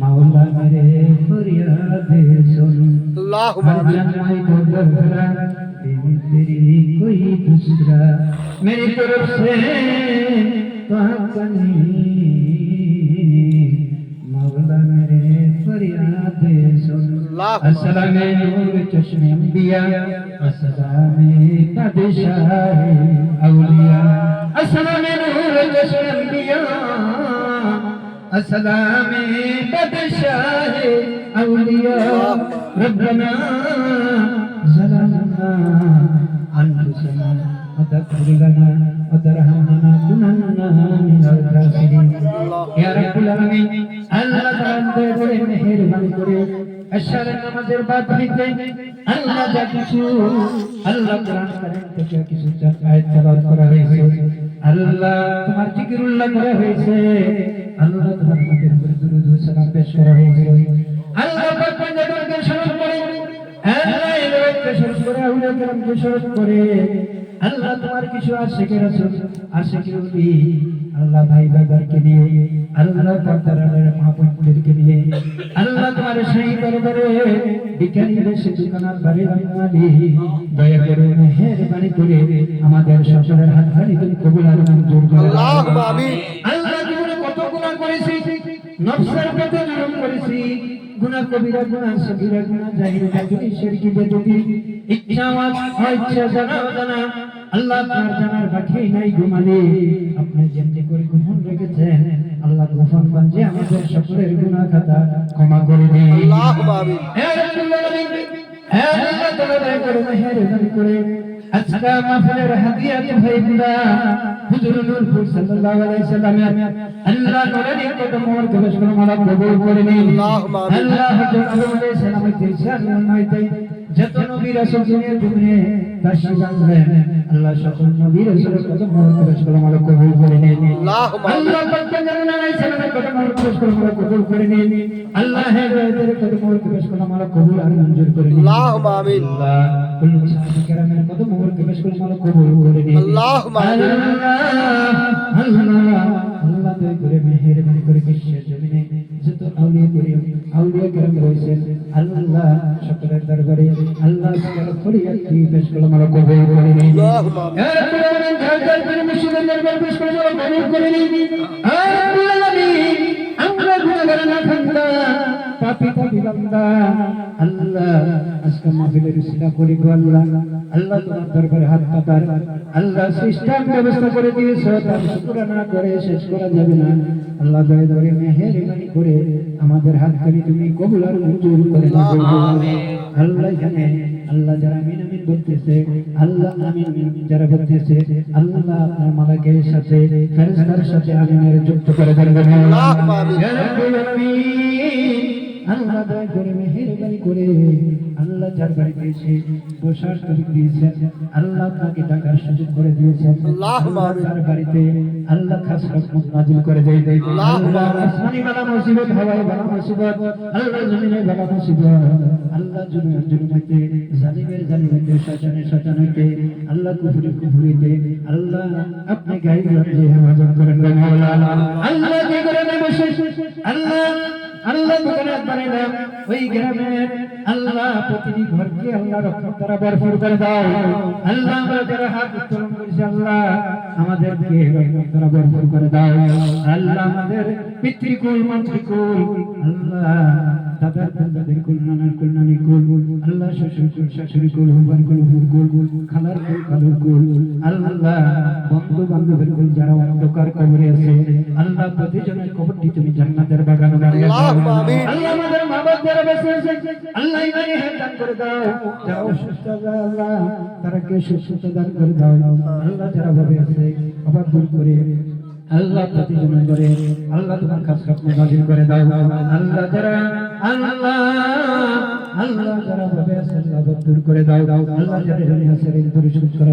मौला मेरे फरियाद सुन। अल्लाह मैं तेरी कोई दूसरा। मेरी तरफ़ से मौला मेरे फरियाद सुन। असला में नूर चश्मे अंबिया असला में बादशाह औलिया असला में नूर चश्मे अंबिया। اسلام بدشاہ اولیاء ربنا ظلمنا انفسنا وتغفر لنا وترحمنا كننا من الكافرين يا رب العالمين আল্লাহ তাআলা করে মেহেরবানি করে আশারের নামাজের বাদলিতে আল্লাহ যা কিছু আল্লাহ কোরআন কারীম থেকে কিছু যা আয়াত তেলাওয়াত করা হয়েছে আল্লাহ তোমার জিকিরুল্লাহ করা হয়েছে। আল্লাহ তোমার নবীর উপর দুরূদ সালাম পেশ করা হয়েছে। আল্লাহ পাক বান্দাদেরকে স্মরণ করে। আল্লাহ এদেরকে স্মরণ করে, আউলিয়া কেরামকে স্মরণ করে। আল্লাহ তোমার কিছু আশেকে রাসূল আশেকে উলি আল্লাহ ভাই বাবারকে নিয়ে আল্লাহ পর্দারের মহাপুরুষদেরকে নিয়ে আল্লাহ তোমার সেই দরবারে বিজ্ঞানী দেশে দোকানার বাড়ি বাঙালি দয়া করে মেহেরবানি করে আমাদের সকলের হাত হারি তুমি কবুল আর মঞ্জুর করো। আল্লাহুম্মা আমিন। আল্লাহ জীবনে কত গুনাহ করেছি। নফসের পথে জুলুম করেছি। গুনাহ কবিরা গুনাহ সগীরা গুনাহ জাহির কাজুরি শিরকি বেদবি। ইচ্ছা ওয়াজ ইচ্ছা জানা জানা। আল্লাহ তার জানার বাকি নাই ঘুমালে আপনি যেমনি করে গোপন রেখেছেন আল্লাহ গোপন বাঞ্জে আমাদের সকলের গুনাহ খাতা ক্ষমা করে দিন। আল্লাহুম্মা আমিন হে রাব্বুল আলামিন হে আল্লাহ তাআলা করে মেহেরবানি করে আজকে মাহফিলের হাদিয়াত ভাইবুলা হুজুর নূরপুর সাল্লাল্লাহু আলাইহি সাল্লামের আল্লাহ নূরের কদম মোর কবজ মালা কবুল করে নিন। আল্লাহুম্মা আল্লাহ হুজুর আলাইহিস সালামের তিরশান নয়তে যত নবী রাসূল দুনিয়া দুনিয়া তাশি জানলেন আল্লাহ সকল নবী রাসূলের মোর কবজ করে মালা কবুল করে নিন। আল্লাহ পাক জানেন আলাইহিস সালামের কদম মোর কবজ করে কবুল করে নিন। আল্লাহ হে গায়তের কদম মোর কবজ করে কবুল আর মঞ্জুর করে নিন। আল্লাহুম্মা আমিন। আল্লাহ কুল্লু সাহাবী কেরামের কদম মোর কবজ করে কবুল করে নিন। আল্লাহুম্মা আমিন। আল্লাহ আল্লাহ আল্লাহ দয়া করে মেহেরবানি করে বিশ্বের জমিনে যত আউলিয়া করে আউলিয়া কেরাম রয়েছেন আল্লাহ সকলের দরবারে আল্লাহ সকল ফরিয়াদ কি পেশ করলাম আমরা কবুল করে নিই ইয়া রাব্বুল আলামিন দরবার করে মুসলিমের দরবার পেশ করলাম কবুল করে নিই আর আল্লাহ আমরা গুনাহগার না খান্দা পাপী পাপী বান্দা আল্লাহ আজকে মাহফিলের উসিলা করি গো আল্লাহ আল্লাহ তোমার দরবারে হাত পাতার আল্লাহ সিস্টেম ব্যবস্থা করে দিয়েছ তার শুকরানা করে শেষ করা যাবে না। আল্লাহ দয়া করে মেহেরবানি করে আমাদের হাতখানি তুমি কবুল আর মঞ্জুর করে দাও। আল্লাহ জানে আল্লাহ যারা আমিন আমিন বলতেছে আল্লাহ আমিন যারা বলতেছে আল্লাহ আপনার মালাকের সাথে ফেরেশতার সাথে আমিনের যুক্ত করে দেন আমিন। আল্লাহ দয়া করে মেহেরবানি করে আল্লাহ যার বাড়িতে এসে বসার সুযোগ দিয়েছেন আল্লাহ আপনাকে টাকার সুযোগ করে দিয়েছেন তার বাড়িতে আল্লাহ খাস রহমত নাজিল করে দেয়। আসমানি বালা মুসিবত হাওয়াই বালা মুসিবত আল্লাহ জমিনে বালা মুসিবত আল্লাহ জুলুমের জুলুমেতে জালিমের জালিমেতে শয়তানের শয়তানেতে আল্লাহ কুফরি কুফরিতে আল্লাহ আপনি গায়ে রাখলে হেফাজত করেন। আল্লাহ যে করে বসে আল্লাহ আল্লাহ দোকানে বানাইলাম ওই গ্রামের আল্লাহ প্রতিটি ঘরকে আল্লাহ রক্ষা তারা ভরপুর করে দাও। আল্লাহ আমরা যারা হাত উত্তোলন করেছি, আল্লাহ আমাদেরকে রক্ষা তারা ভরপুর করে দাও। আল্লাহ আমাদের পিতৃকুল, মাতৃকুল, আল্লাহ দাদার দাদাদের কুল, নানার কুল নানি কুল, আল্লাহ শ্বশুর কুল শাশুড়ি কুল, হুবার কুল, হুর কুল, খালার কুল, খালুর কুল, আল্লাহ বন্ধু বান্ধবের কুল যারা অন্ধকার কবরে আছে, আল্লাহ প্রতিজনের কবরটি তুমি জান্নাতের আল্লাহ ইমানে দান সুস্থতা দান করে দাও। আল্লাহ যারা ভাবে আছে আবার দূর করে আল্লাহ প্রতিজন করে আল্লাহ তোমার রকম নাজিল করে দাও। আল্লাহ যারা আল্লাহ আল্লাহ যারা ভাবে আল্লাহ দূর করে দাও। আল্লাহ যারা দুনিয়া পরিশোধ করা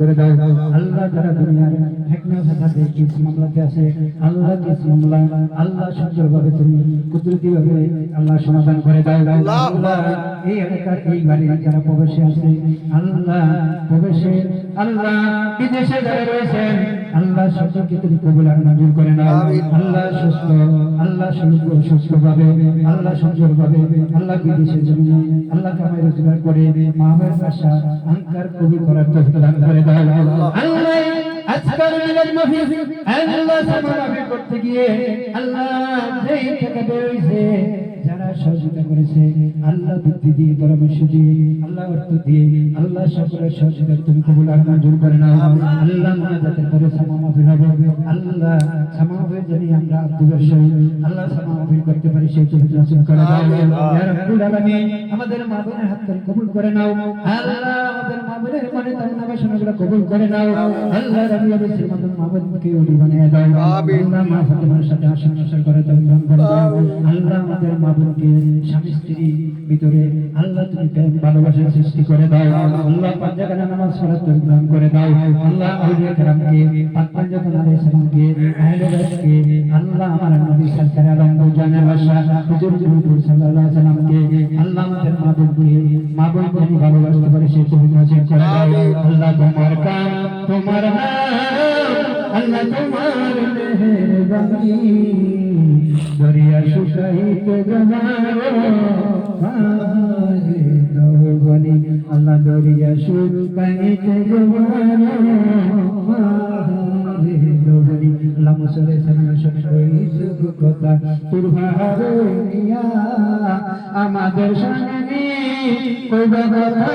করে দাও। আল্লাহ যারা দুনিয়ার হেকনা ফাসাদে কিস মামলাতে আছে আল্লাহ কিস মামলা আল্লাহ সুন্দরভাবে তুমি কুদরতি ভাবে আল্লাহ সমাধান করে দাও। আল্লাহ এই এলাকার এই বাড়ির যারা প্রবেশে আছে আল্লাহ প্রবেশে আল্লাহ বিদেশে যারা রয়েছেন আল্লাহ সকলকে তুমি কবুল আর মঞ্জুর করে নাও। আল্লাহ সুস্থ আল্লাহ সুস্থ সুস্থ ভাবে আল্লাহ সুন্দর ভাবে আল্লাহ বিদেশে জমিনে আল্লাহ কামাই রোজগার করে মাহবের আশা অহংকার কবি করার তৌফিক দান করে দাও। আল্লাহ আজকাল মিলাদ মাহফিল আল্লাহ করতে গিয়ে আল্লাহ যেই থেকে যারা সহযোগিতা করেছে আল্লাহ বুদ্ধি দিয়ে পরামর্শ দিয়ে আল্লাহ অর্থ দিয়ে আল্লাহ সকলের সহযোগিতা তুমি কবুল আর মঞ্জুর করে নাও। আল্লাহ মোনাজাতের পরে সামা মাহফিল হবে। আল্লাহ সামা মাহফিল জানি আমরা আব্দুল শহীদ আল্লাহ সামা মাহফিল করতে পারি সেই নসিব করে দাও ইয়া আমাদের মা বোনের হাত ধরে কবুল করে নাও। আল্লাহ আমাদের মা বোনের মনে তামনা বাসনাগুলো কবুল করে নাও। আল্লাহ রাব্বুল আলামিন আমাদের মা বোনকে ওলি বানিয়ে দাও। আল্লাহ মা ফাতেমার সাথে আসন করে করে দাও। আল্লাহ আমাদের মা বোনকে স্বামী স্ত্রীর ভিতরে আল্লাহ তুমি ভালোবাসার সৃষ্টি করে দাও। আল্লাহ পাঁচ জায়গা নামাজ সলাত গ্রহণ করে দাও। আল্লাহ আউলিয়া کرامকে পাঁচ পাঁচ জায়গা আলাইহিস সালামকে, আহলে বাইতকে, আল্লাহ আমার নবী সরকার আলম জানের ভাষা হুজুর জুহুর সাল্লাল্লাহু আলাইহি সাল্লামকে, আল্লাহ আমাদের মা বোনকে মা বোনকে ভালোবাসতে পারে সেই তুমি আল্লাহ তোমার কাম, তোমার নাম, আল্লাহ তোমার মেহেরবানি। দরিয়া শুকাইতে দৌবনি আল্লাহ দরিয়া শুকাইতে দৌবনি আল্লাহ মুসলে কথা তুরহারে নিয়া আমাদের সঙ্গে কথা